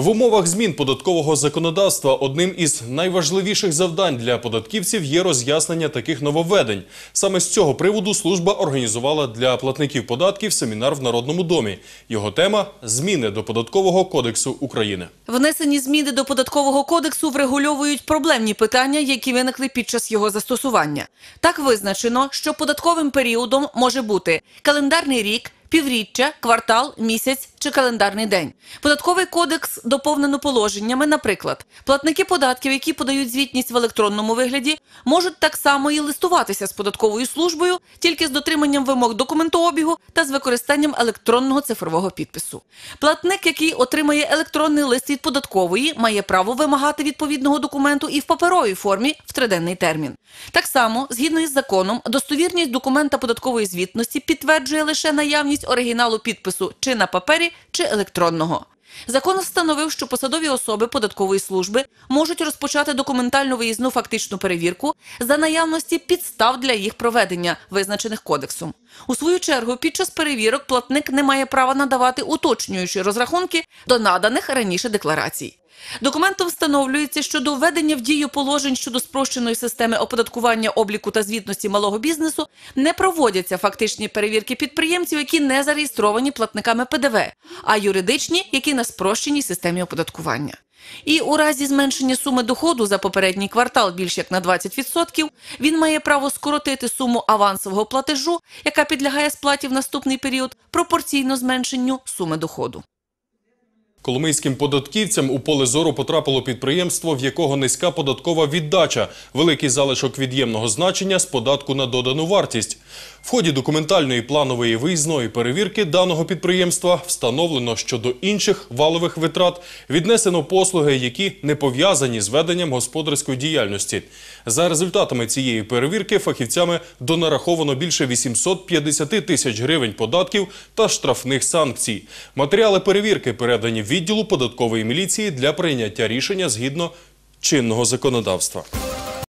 В умовах змін податкового законодавства одним із найважливіших завдань для податківців є роз'яснення таких нововведень. Саме з цього приводу служба організувала для платників податків семінар в Народному домі. Його тема зміни до податкового кодексу України. Внесені зміни до податкового кодексу врегульовують проблемні питання, які виникли під час його застосування. Так визначено, що податковим періодом може бути календарний рік. Півріччя, квартал, місяць чи календарний день. Податковий кодекс доповнено положеннями. Наприклад, платники податків, які подають звітність в електронному вигляді, можуть так само і листуватися з податковою службою тільки з дотриманням вимог документообігу та з використанням електронного цифрового підпису. Платник, який отримає електронний лист від податкової, має право вимагати відповідного документу і в паперовій формі в триденний термін. Так само, згідно із законом, достовірність документа податкової звітності підтверджує лише наявність оригіналу підпису чи на папері, чи електронного. Закон встановив, що посадові особи податкової служби можуть розпочати документальну виїзну фактичну перевірку за наявності підстав для їх проведення, визначених кодексом. У свою чергу, під час перевірок платник не має права надавати уточнюючі розрахунки до наданих раніше декларацій. Документом встановлюється, що до введення в дію положень щодо спрощеної системи оподаткування обліку та звітності малого бізнесу не проводяться фактичні перевірки підприємців, які не зареєстровані платниками ПДВ, а юридичні, які на спрощеній системі оподаткування. І у разі зменшення суми доходу за попередній квартал більш як на 20%, він має право скоротити суму авансового платежу, яка підлягає сплаті в наступний період, пропорційно зменшенню суми доходу. Коломийським податківцям у поле зору потрапило підприємство, в якого низька податкова віддача, великий залишок від'ємного значення з податку на додану вартість. В ході документальної планової виїзної перевірки даного підприємства встановлено, що до інших валових витрат віднесено послуги, які не пов'язані з веденням господарської діяльності. За результатами цієї перевірки фахівцями донараховано більше 850 тисяч гривень податків та штрафних санкцій. Матеріали перевірки передані відділу податкової міліції для прийняття рішення згідно чинного законодавства.